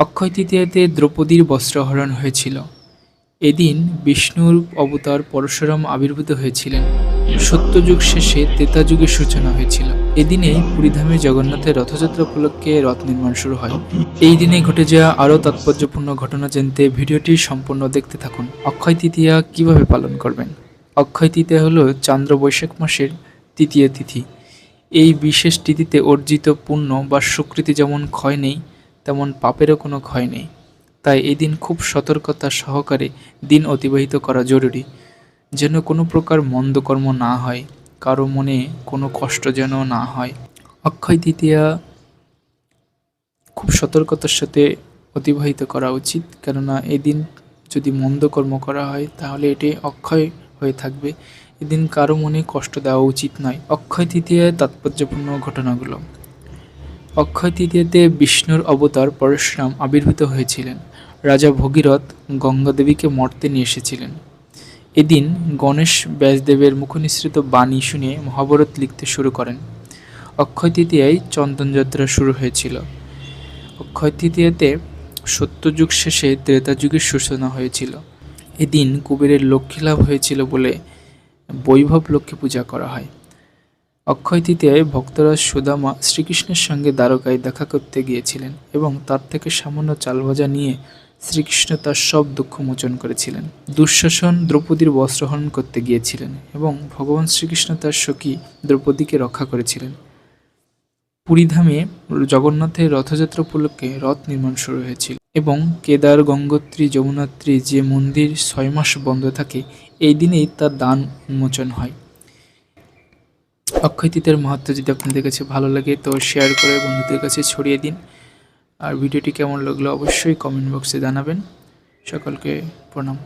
অক্ষয় তৃতীয়াতে দ্রৌপদীর বস্ত্রহরণ হয়েছিল। এদিন বিষ্ণুর অবতার পরশুরাম আবির্ভূত হয়েছিলেন। সত্যযুগ শেষে ত্রেতা যুগের সূচনা হয়েছিল। এদিনে পুরীধামে জগন্নাথের রথযাত্রা উপলক্ষে রথ নির্মাণ শুরু হয়। এই দিনে ঘটে যাওয়া আরও তাৎপর্যপূর্ণ ঘটনা জানতে ভিডিওটি সম্পূর্ণ দেখতে থাকুন। অক্ষয় তৃতীয়া কীভাবে পালন করবেন? অক্ষয় তৃতীয়া হলো চান্দ্র বৈশাখ মাসের তৃতীয় তিথি। এই বিশেষ তিথিতে অর্জিত পুণ্য বা সুকৃতি যেমন ক্ষয় নেই তেমন পাপেরও কোনো ক্ষয় নেই। তাই এই দিন খুব সতর্কতা সহকারে দিন অতিবাহিত করা জরুরি, যেন কোনো প্রকার মন্দ কর্ম না হয়, কারও মনে কোনো কষ্ট যেন না হয়। অক্ষয় তৃতীয়া খুব সতর্কতার সাথে অতিবাহিত করা উচিত, কেননা এদিন যদি মন্দ কর্ম করা হয়, তাহলে এটি অক্ষয় হয়ে থাকবে। এদিন কারও মনে কষ্ট দেওয়া উচিত নয়। অক্ষয় তৃতীয়ায় তাৎপর্যপূর্ণ ঘটনাগুলো। অক্ষয় তৃতীয়াতে বিষ্ণুর অবতার পরশুরাম আবির্ভূত হয়েছিলেন। রাজা ভগীরথ গঙ্গা দেবীকে মর্তে নিয়ে এসেছিলেন। এদিন গণেশ ব্যাসদেবের মুখনিসৃত বাণী শুনে মহাভারত লিখতে শুরু করেন। অক্ষয় তৃতীয়ায় চন্দনযাত্রা শুরু হয়েছিল। অক্ষয় তৃতীয়াতে সত্যযুগ শেষে ত্রেতা যুগের সূচনা হয়েছিল। এদিন কুবেরের লক্ষ্মী লাভ হয়েছিল বলে বৈভব লক্ষ্মী পূজা করা হয়। অক্ষয় তৃতীয়ায় ভক্তরা সুদামা শ্রীকৃষ্ণের সঙ্গে দ্বারকায় দেখা করতে গিয়েছিলেন এবং তার থেকে সামান্য চাল ভাজা নিয়ে শ্রীকৃষ্ণ তার সব দুঃখ মোচন করেছিলেন। দুঃশাসন দ্রৌপদীর বস্ত্রহরণ করতে গিয়েছিলেন এবং ভগবান শ্রীকৃষ্ণ তার সখী দ্রৌপদীকে রক্ষা করেছিলেন। পুরীধামে জগন্নাথের রথযাত্রা উপলক্ষে রথ নির্মাণ শুরু হয়েছিল এবং কেদার, গঙ্গোত্রী, যমুনাত্রী যে মন্দির ছয় মাস বন্ধ থাকে, এই দিনেই তার দান উন্মোচন হয়। অক্ষয় তৃতীয়ার যদি আপনাদের কাছে ভালো লাগে, তো শেয়ার করে বন্ধুদের কাছে ছড়িয়ে দিন। আর ভিডিওটি কেমন লাগল অবশ্যই কমেন্ট বক্সে জানাবেন। সকলকে প্রণাম।